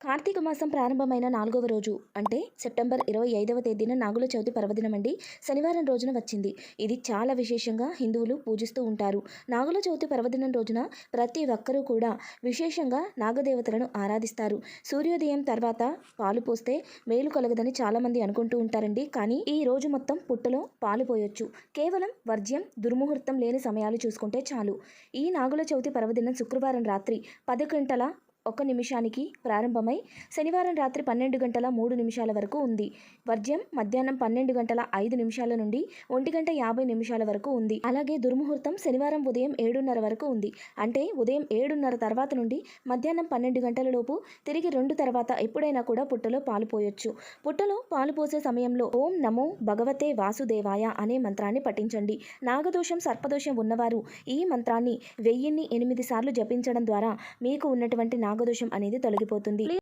కార్తీక మాసం ప్రారంభమైన నాలుగవ రోజు అంటే సెప్టెంబర్ ఇరవై ఐదవ తేదీన నాగుల చవితి పర్వదినం అండి శనివారం రోజున వచ్చింది. ఇది చాలా విశేషంగా హిందువులు పూజిస్తూ ఉంటారు. నాగుల చవితి పర్వదినం రోజున ప్రతి ఒక్కరూ కూడా విశేషంగా నాగదేవతలను ఆరాధిస్తారు. సూర్యోదయం తర్వాత పాలు పోస్తే మేలు కలగదని చాలామంది అనుకుంటూ ఉంటారండి. కానీ ఈ రోజు మొత్తం పుట్టలో పాలు పోయొచ్చు. కేవలం వర్జ్యం దుర్ముహూర్తం లేని సమయాలు చూసుకుంటే చాలు. ఈ నాగుల చవితి పర్వదినం శుక్రవారం రాత్రి పది గంటల ఒక నిమిషానికి ప్రారంభమై శనివారం రాత్రి పన్నెండు గంటల మూడు నిమిషాల వరకు ఉంది. వర్జ్యం మధ్యాహ్నం పన్నెండు గంటల ఐదు నిమిషాల నుండి ఒంటి గంట యాభై నిమిషాల వరకు ఉంది. అలాగే దుర్ముహూర్తం శనివారం ఉదయం ఏడున్నర వరకు ఉంది. అంటే ఉదయం ఏడున్నర తర్వాత నుండి మధ్యాహ్నం పన్నెండు గంటల లోపు తిరిగి రెండు తర్వాత ఎప్పుడైనా కూడా పుట్టలో పాలు పోయొచ్చు. పుట్టలో పాలు పోసే సమయంలో ఓం నమో భగవతే వాసుదేవాయ అనే మంత్రాన్ని పఠించండి. నాగదోషం సర్పదోషం ఉన్నవారు ఈ మంత్రాన్ని వెయ్యిన్ని ఎనిమిది సార్లు జపించడం ద్వారా మీకు ఉన్నటువంటి నాగదోషం అనేది తొలగిపోతుంది.